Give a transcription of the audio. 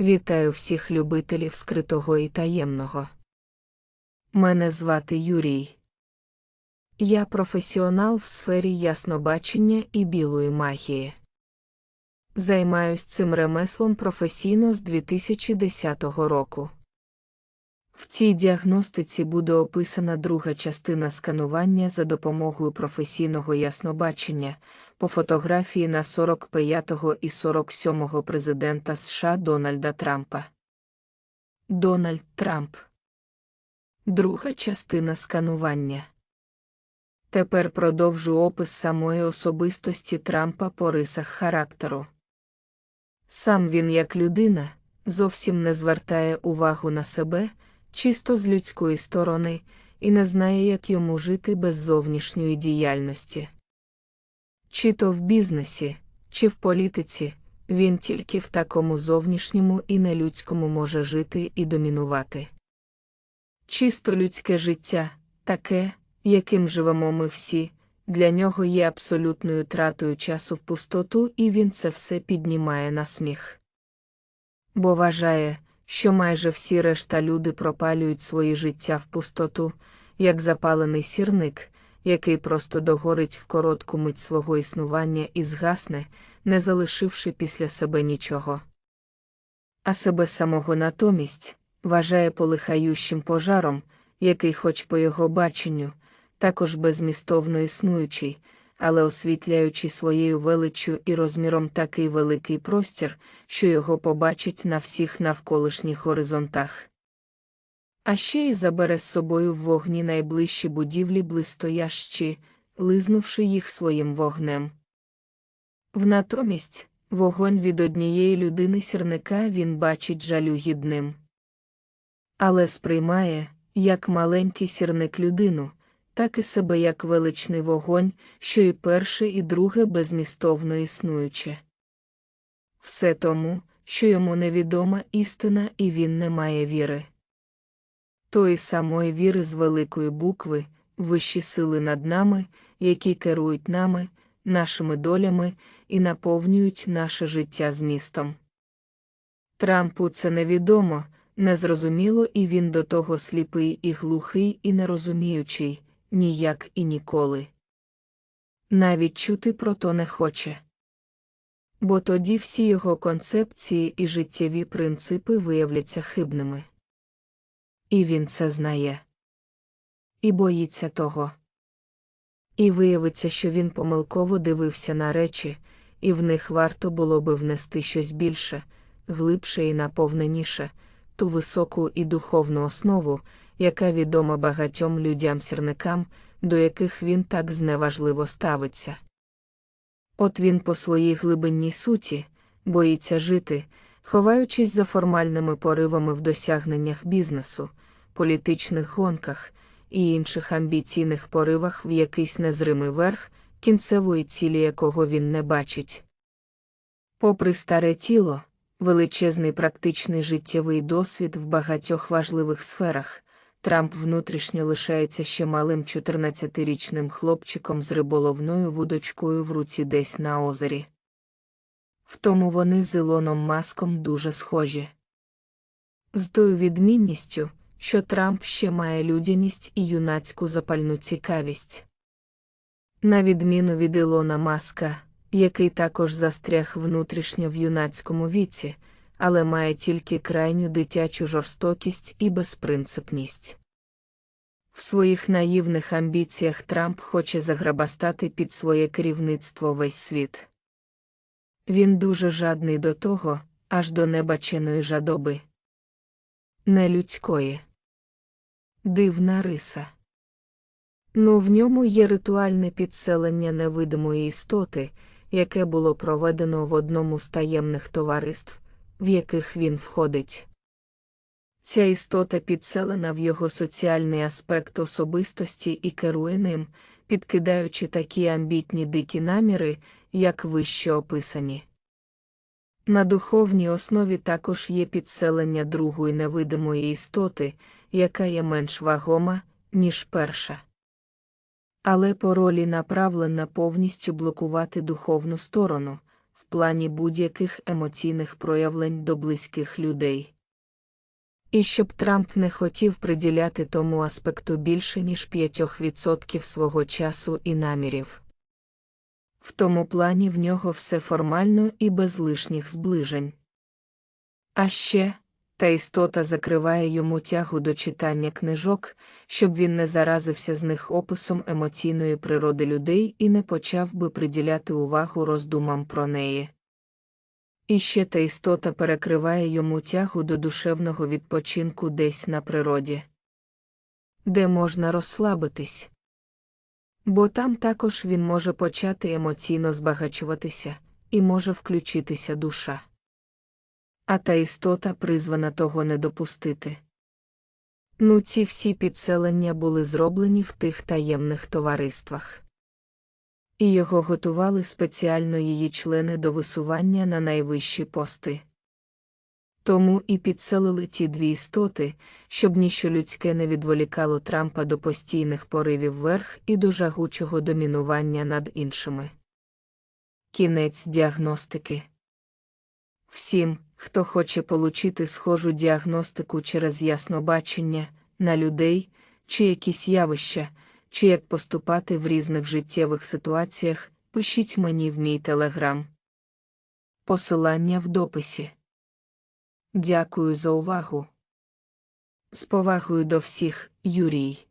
Вітаю всіх любителів скритого і таємного. Мене звати Юрій. Я професіонал в сфері яснобачення і білої магії. Займаюсь цим ремеслом професійно з 2010 року. В цій діагностиці буде описана друга частина сканування за допомогою професійного яснобачення по фотографії на 45-го і 47-го президента США Дональда Трампа. Дональд Трамп. Друга частина сканування. Тепер продовжу опис самої особистості Трампа по рисах характеру. Сам він, як людина, зовсім не звертає увагу на себе, чисто з людської сторони, і не знає, як йому жити без зовнішньої діяльності. Чи то в бізнесі, чи в політиці, він тільки в такому зовнішньому і нелюдському може жити і домінувати. Чисто людське життя, таке, яким живемо ми всі, для нього є абсолютною тратою часу в пустоту, і він це все піднімає на сміх. Бо вважає, що майже всі решта люди пропалюють свої життя в пустоту, як запалений сірник, який просто догорить в коротку мить свого існування і згасне, не залишивши після себе нічого. А себе самого натомість вважає полихаючим пожаром, який, хоч по його баченню, також безмістовно існуючий, але освітляючи своєю величчю і розміром такий великий простір, що його побачить на всіх навколишніх горизонтах. А ще й забере з собою в вогні найближчі будівлі блистоящі, лизнувши їх своїм вогнем. В натомість, вогонь від однієї людини сірника він бачить жалюгідним. Але сприймає, як маленький сірник людину, так і себе як величний вогонь, що і перше, і друге безмістовно існуюче. Все тому, що йому невідома істина і він не має віри. Тої самої віри з великої букви, вищі сили над нами, які керують нами, нашими долями і наповнюють наше життя змістом. Трампу це невідомо, незрозуміло, і він до того сліпий і глухий, і нерозуміючий, ніяк і ніколи. Навіть чути про то не хоче. Бо тоді всі його концепції і життєві принципи виявляться хибними. І він це знає. І боїться того. І виявиться, що він помилково дивився на речі, і в них варто було би внести щось більше, глибше і наповненіше, ту високу і духовну основу, яка відома багатьом людям-сірникам, до яких він так зневажливо ставиться. От він по своїй глибинній суті боїться жити, ховаючись за формальними поривами в досягненнях бізнесу, політичних гонках і інших амбіційних поривах в якийсь незримий верх, кінцевої цілі якого він не бачить. Попри старе тіло, величезний практичний життєвий досвід в багатьох важливих сферах, Трамп внутрішньо лишається ще малим 14-річним хлопчиком з риболовною вудочкою в руці десь на озері. В тому вони з Ілоном Маском дуже схожі. З тою відмінністю, що Трамп ще має людяність і юнацьку запальну цікавість. На відміну від Ілона Маска, який також застряг внутрішньо в юнацькому віці, але має тільки крайню дитячу жорстокість і безпринципність. В своїх наївних амбіціях Трамп хоче заграбастати під своє керівництво весь світ. Він дуже жадний до того, аж до небаченої жадоби. Нелюдської. Дивна риса. Ну в ньому є ритуальне підселення невидимої істоти, яке було проведено в одному з таємних товариств, в яких він входить. Ця істота підселена в його соціальний аспект особистості і керує ним, підкидаючи такі амбітні дикі наміри, як вище описані. На духовній основі також є підселення другої невидимої істоти, яка є менш вагома, ніж перша. Але по ролі направлена повністю блокувати духовну сторону, плані будь-яких емоційних проявлень до близьких людей. І щоб Трамп не хотів приділяти тому аспекту більше, ніж 5% свого часу і намірів. В тому плані в нього все формально і без лишніх зближень. А ще, та істота закриває йому тягу до читання книжок, щоб він не заразився з них описом емоційної природи людей і не почав би приділяти увагу роздумам про неї. І ще та істота перекриває йому тягу до душевного відпочинку десь на природі, де можна розслабитись. Бо там також він може почати емоційно збагачуватися, і може включитися душа. А та істота призвана того не допустити. Ну, ці всі підселення були зроблені в тих таємних товариствах. І його готували спеціально її члени до висування на найвищі пости. Тому і підселили ті дві істоти, щоб ніщо людське не відволікало Трампа до постійних поривів вверх і до жагучого домінування над іншими. Кінець діагностики. Всім, хто хоче получити схожу діагностику через яснобачення на людей, чи якісь явища, чи як поступати в різних життєвих ситуаціях, пишіть мені в мій телеграм. Посилання в дописі. Дякую за увагу. З повагою до всіх, Юрій.